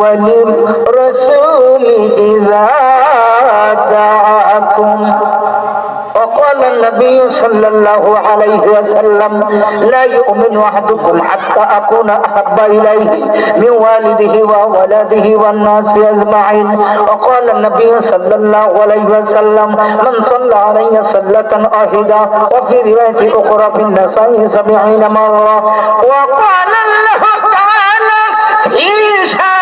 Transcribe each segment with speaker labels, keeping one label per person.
Speaker 1: وللرسول إذا دعاكم. وقال النبي صلى الله عليه وسلم لا يؤمن أحدكم حتى أكون أحب إليه من والده وولده والناس أجمعين. وقال النبي صلى الله عليه وسلم من صلى علي صلاة واحدة وفي رواية أخرى في النساء سبعين مرة. وقال الله تعالى في شان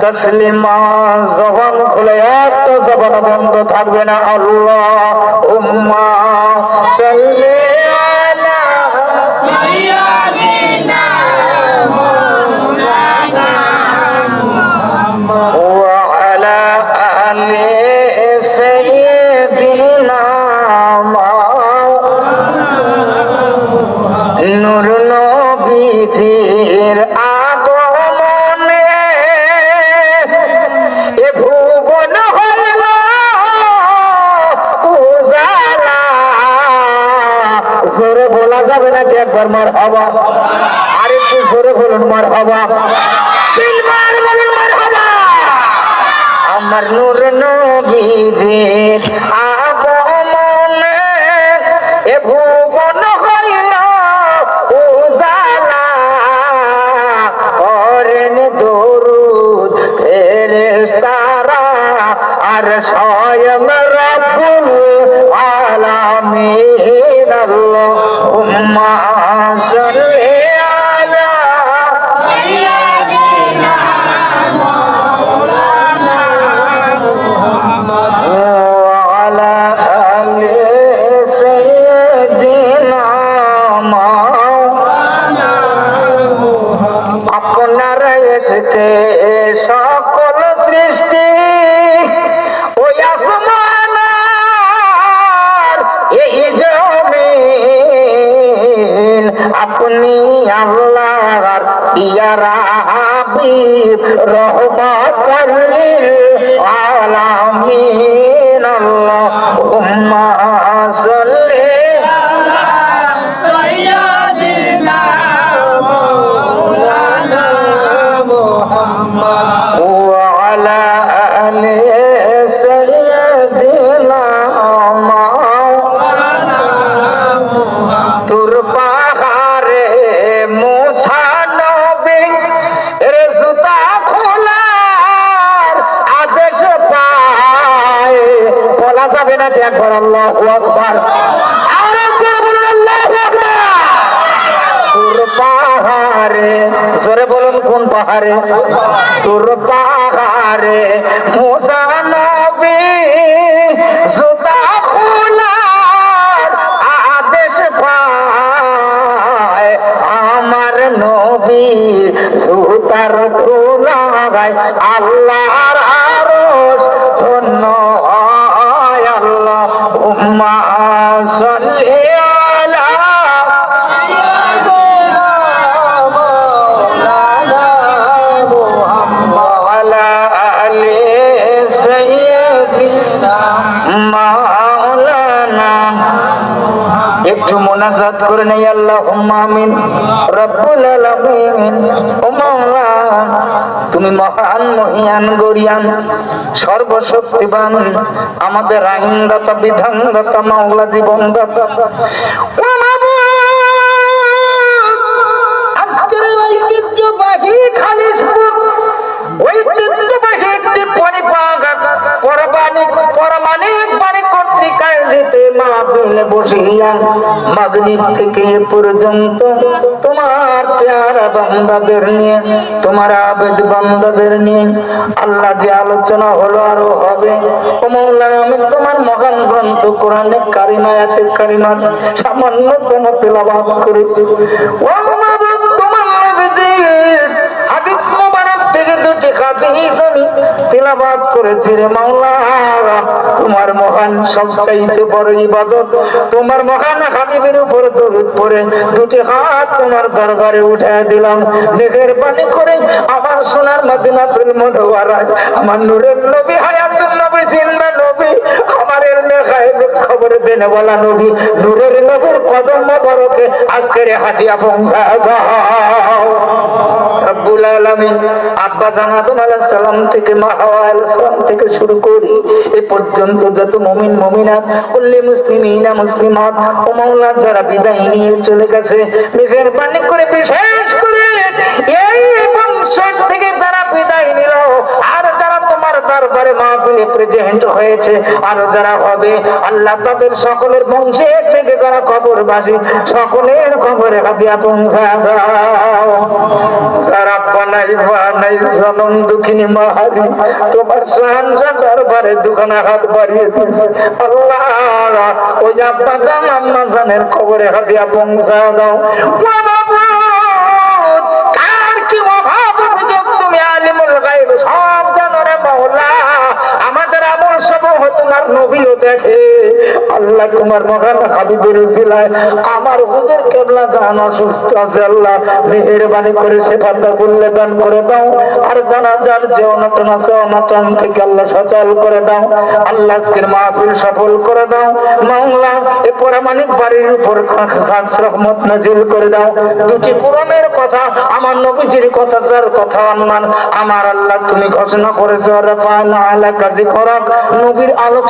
Speaker 1: তসলিমা জবান খুলে এত জবান বন্ধ থাকবে না। আল্লাহ উম্মা সাল্লি একবার মার হবা আরেকটু জোরে বলুন মারহাবা। তিনবার বলুন মার আমার নূর নবীজির আগমনে এসকে সকল সৃষ্টি। ওই আসমান এই জমিন। আপনি আল্লাহর ইয়ারা হাবিব রহমত আলামিন। জোরে বলুন কোন পাহাড়ে? তোর পাহাড়ে মুসা নবী জুতা খোলার আদেশ আমার ধন্য হয় আল্লাহ। উম্মা একটু মোনাজাত করে নেই আল্লাহ আমিন। রব্বুল আলামিন। ও মাওলা তুমি মহান, মহিয়ান, গরিয়ান, সর্বশক্তিবান, আমাদের আইনদাতা বিধানদাতা মাওলা জীবনদাতা মাহফিলে বসিয়া মাগরিব থেকে পর্যন্ত তোমার প্যারা বান্দাদের নিয়ে, তোমার আবেদ বান্দাদের নিয়ে আল্লাহ যে আলোচনা হলো আরও হবে। ও মৌলা আমি তোমার মহান গ্রন্থ কোরআনে কারিমায়াতে কারিমার সামান্যতম তেলাভাব করেছি। ও তোমার হাদিস মোবারক থেকে দুটি আমি তেলাবাদ করেছি রে মাওলা তোমার মহান সবচাইতে বড় ইবাদত। তোমার মহান হাবিবের উপর দরুদ পড়ে দুটি হাত তোমার দরবারে উঠে দিলাম। মেঘের পানি করে আমার সোনার মদিনাতুল মধুয়ারায় আমার নূরের নবী, হায়াতুল নবী জিন্দা নবী, আমার এলমে গায়েবের খবর দেনে বলা নবী, নূরের নবীর কদম বড়কে আজকের হাতিয়া পৌঁছা দাও। রব্বুল আলামিন আব্বা জান আদম আলাইহিস সালাম থেকে মা থেকে শুরু করি। এ পর্যন্ত যত মুমিন, মুমিনাত করলে মুসলিমিনা, মুসলিমাত ও মাওলা যারা বিদায় নিয়ে চলে গেছে মেহেরবানি করে বিশেষ করে এই বংশ থেকে যারা বিদায় নিল দরবারে মাহফিলে প্রেজেন্ট হয়েছে। আর যারা হবে, আল্লাহ তাদের সকলের বংশে থেকে যারা কবরবাসী, সকলের কবরে হাতিয়া পৌঁছা দাও যারা বানাই বানাই জনম দুঃখিনী মাহারি, তোমার সাহায্য দরবারে দুখানা হাত বাড়িয়ে দিয়েছে। আল্লাহ, ওই আব্বা জানের খবরে হাতিয়া পৌঁছা দাও নবীও দেখে, আল্লাহ মহান হাবিবের আমার হুজুর কেবলা জান অসুস্থ আছে, আল্লাহ করে দান করে দাও, আর জানা যার যে অনটন আছে অনটন থেকে আল্লাহ সচল করে দাও, আল্লাহ আজকের মাহফিল সফল করে দাও এ বাড়ির উপর রহমত নাজিল করে দাও, দুটি কোরআনের কথা, আমার নবীজির কথা কথা অনুমান, আমার আল্লাহ তুমি ঘোষণা করেছ, রাফানা আলা কাজী খরাক নবীর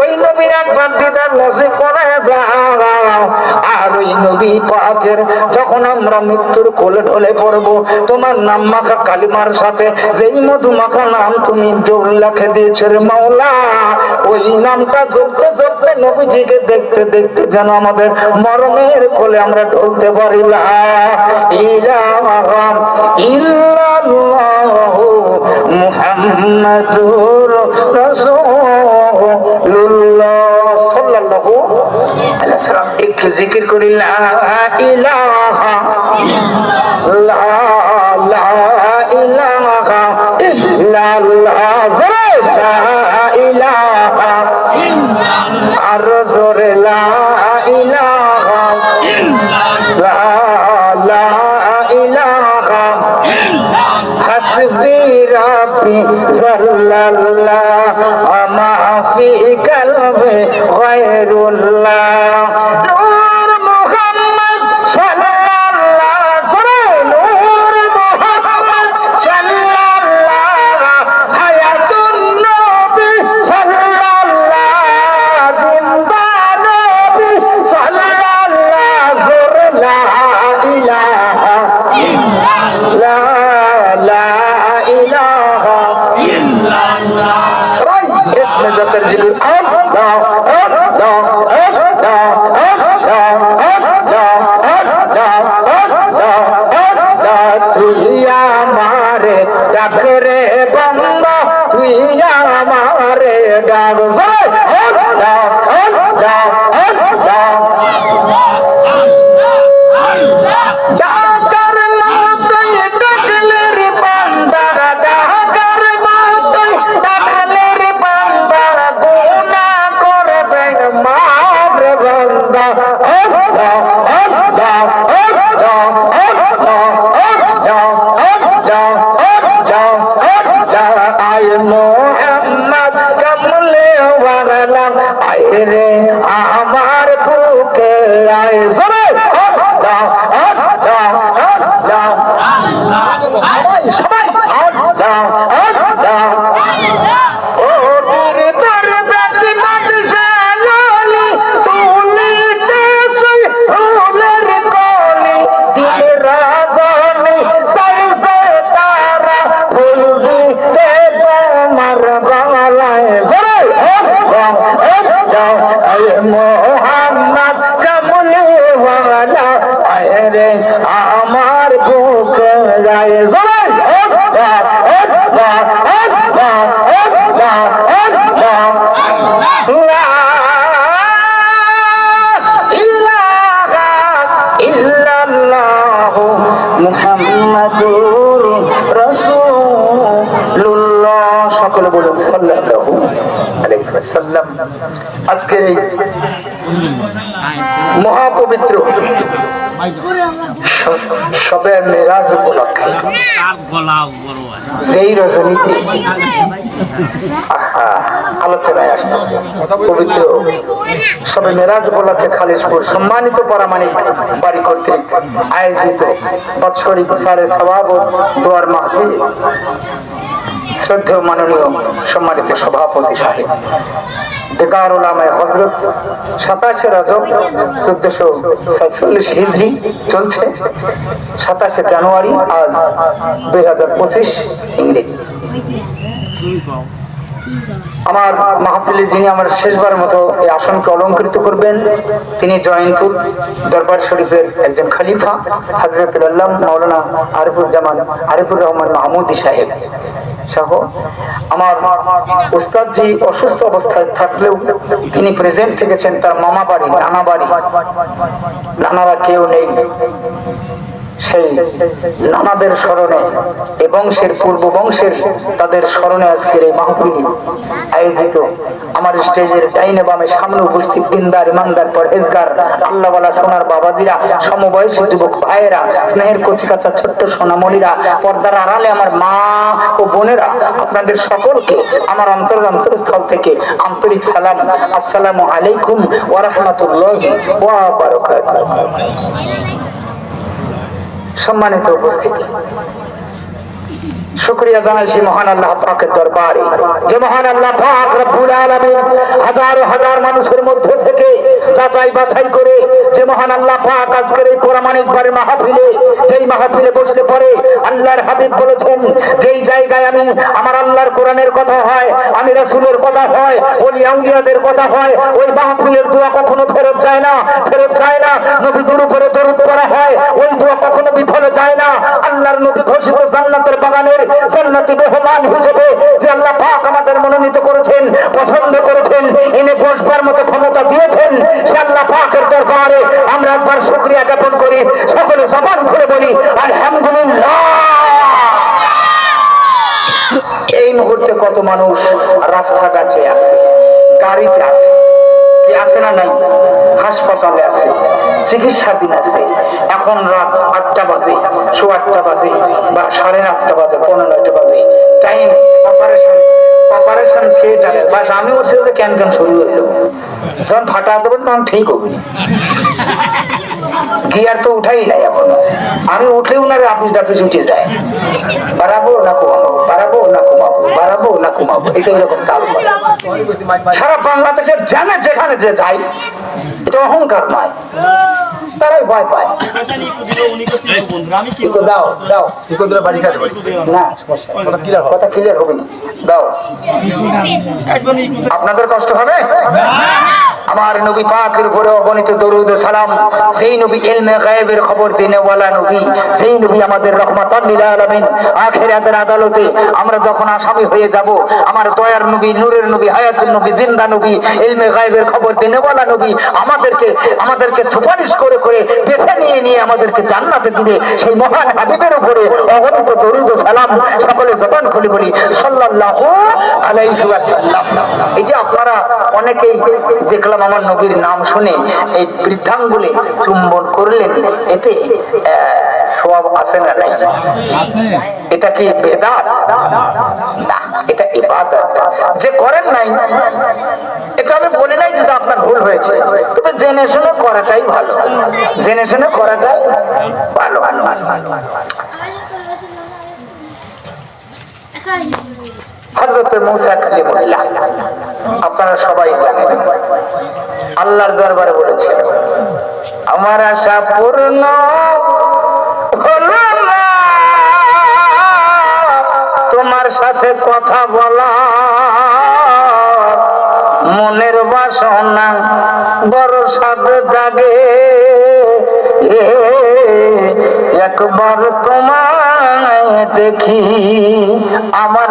Speaker 1: ওই নবীর একবার দিদার করে আর ওই নবী পাকের যখন আমরা মৃত্যুর কোলে ঢলে পড়ব, তোমার নাম মাখা কালিমার সাথে যেই মধু নাম তুমি জোর লেখে দিয়েছ মাওলা, ওই নামটা জপতে জপতে নবীজিকে দেখতে দেখতে যেন আমাদের মরণের কোলে আমরা ঢলতে পারি লা মুহাম্মাদুর রাসূলুল্লাহ সাল্লাল্লাহু আলাইহি ওয়াসাল্লাম একটু জিকির করি লা ইলাহা লা লা ইলাহা ইল্লাল্লাহ জোরে লা ইলাহা আর জোরে লা ইলাহা লা লা ইলাহা حسبي ربي صلى الله وما في قلبي غير আমার বুকে আয়। জোরে সবাই। আরে আমার বুকে গায়ে জোরে মুহাম্মাদুর রাসূলুল্লাহ। সকলে বলুন সাল্লাল্লাহু আলাইহি এই মহাপবিত্র। সবে মেরাজ উপলক্ষে। যেই রজনীতে। আলোচনায় আসতেছে। পবিত্র সবে মেরাজ উপলক্ষে খালিশপুর সম্মানিত পরামানিক বাড়ি কর্তৃক আয়োজিত বৎসরিক সারে সবাব দোয়ার মাহফিল। শ্রদ্ধেয় মাননীয় সম্মানিত সভাপতি সাহেব। বেকার ওলামায় হজরত সাতাশে রজব চোদ্দশো সাতচল্লিশ হিজড়ি চলছে। সাতাশে জানুয়ারি আজ দুই হাজার পঁচিশ ইংরেজি। আমার মাহফিলে যিনি আমার শেষবার মতো এই আসনকে অলঙ্কৃত করবেন, তিনি জয়ন্তপুর দরবার শরীফের একজন খলিফা হজরতুল্লাহ মৌলানা আরিফুর জামান আরিফুর রহমান মাহমুদি সাহেব সহ আমার উস্তাদ উস্তাদজি অসুস্থ অবস্থায় থাকলেও তিনি প্রেজেন্ট থেকেছেন তার মামা বাড়ি নানা বাড়ি নানারা কেউ নেই। সেই নানাদের স্মরণে এ বংশের পূর্ব বংশের তাদের স্মরণে আজকের এই মাহফিল আয়োজিত। আমার স্টেজের ডাইনে বামে সামনে উপস্থিত দিনদার, ইমানদার, পরহেজগার, আল্লাহওয়ালা সোনার বাবাজিরা, সমবয়সী যুবক ভাইয়েরা, স্নেহের কচিকাচা ছোট্ট সোনামণিরা, পর্দার আড়ালে আমার মা ও বোনেরা, আপনাদের সকলকে আমার অন্তর অন্তরস্থল থেকে আন্তরিক সালাম। আসসালামু আলাইকুম ওয়া ওয়া বারাকাতুহু। সম্মানিত উপস্থিতি। শুক্রিয়া জানাই সেই মহান আল্লাহ পাকের দরবারে। যে মহান আল্লাহ পাক রব্বুল আলামিন হাজার হাজার মানুষের মধ্যে থেকে যাচাই বাছাই করে যে মহান আল্লাহ পাক আজকের এই পরামানিক বারে মাহফিলে, যেই মাহফিলে বসতে পারে আল্লাহর হাবিব বলেছেন, যেই জায়গায় আমি আমার আল্লাহর কোরআনের কথা হয়, আমি রাসূলের কথা হয়, ওলি আউলিয়াদের কথা হয়, ওই মাহফিলের দোয়া কখনো ফেরত যায় না, ফেরত যায় না, নবীদের উপরে দরুদ করা হয়। ওই কখনো বিফলে যায় না। আল্লাহর নবী ঘোষিত জান্নাতের বাগানের জান্নাতি মেহমান হিসেবে যে আল্লাহ পাক আমাদের মনোনীত করেছেন, পছন্দ করেছেন, এনে বসবার মতো ক্ষমতা দিয়েছেন, সে আল্লাহ পাকের দরবারে আমরা একবার শুকরিয়া জ্ঞাপন করি, সকলে জবান খুলে বলি, আলহামদুলিল্লাহ। এই মুহূর্তে কত মানুষ রাস্তাঘাটে আছে, গাড়িতে আছে, কি আছে না নাই? হাসপাতালে আছে, চিকিৎসাধীন আছে। এখন রাত আটটা বাজে শো আটটা বাজে বা সাড়ে আটটা বাজে পনেরো নয়টা বাজে। টাইম অপারেশন অপারেশন থিয়েটারে বাস, আমি যে কেন কেন শুরু হইল যখন ফাটা দেবেন তখন ঠিক হবে। গিয়ার তো উঠাই নাই এখন? আমি উঠলে উনারে আপিস ডাপিস উঠে যায়। বাড়াবো না কমাবো বাড়াবো না কমাবো বাড়াবো না কমাবো এটা এরকম করে। সারা বাংলাদেশের জানে যেখানে যে যাই এটা অহংকার নয়। তারাই ভয় পায়। দাও দাও। না কথা ক্লিয়ার হবে। না। দাও। আপনাদের কষ্ট হবে? আমার নবী পাকের উপরে অগণিত দরুদ সালাম সেই নবী ইলমে গায়েবের খবর দিনে ওয়ালা নবী, সেই নবী আমাদের লিল আলামিন আখিরাতের আদালতে আমরা যখন আসামি হয়ে যাব, আমার দয়ার নবী, নূরের নবী হায়াতুল নবী, জিন্দা নবী, ইলমে গায়েবের খবর দিনে ওয়ালা নবী আমাদেরকে আমাদেরকে সুপারিশ করে করে বেছে নিয়ে নিয়ে আমাদেরকে জান্নাতে সেই মহান হাবিবের উপরে অগণিত দরুদ ও সালাম সকলে জবান খুলে বলি, সাল্লাল্লাহু আলাইহি ওয়াসাল্লাম। এই যে আপনারা অনেকেই দেখলাম আমার নবীর নাম শুনে, এই বৃদ্ধাঙ্গুলে চুম্বন করলেন এতে সব আছে না নাই? এটা কি বেদাত? না এটা ইবাদত। যে করেন নাই এটা আমি বলি নাই যে আপনার ভুল হয়েছে। তবে জেনে শুনে করাটাই ভালো। জেনে শুনে করাটাই ভালো। ভালো ভালো ভালো ভালো আপনারা সবাই জানেন, আল্লাহর দরবারে আমার আশা পূর্ণ তোমার সাথে কথা বলা মনের বাসনা বড় সাদ জাগে। একবার তোমায় দেখি, আমার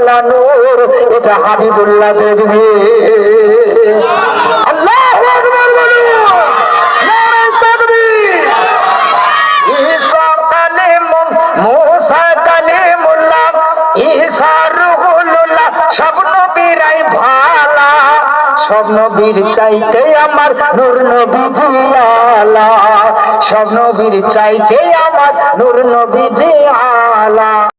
Speaker 1: আলা নূর, এটা হাবিবুল্লাহ দেখবে আল্লাহ আকবার সব নবীর চাইতে আমার নূর নবীজি আলা। সব নবীর চাইতে আমার নূর নবীজি আলা।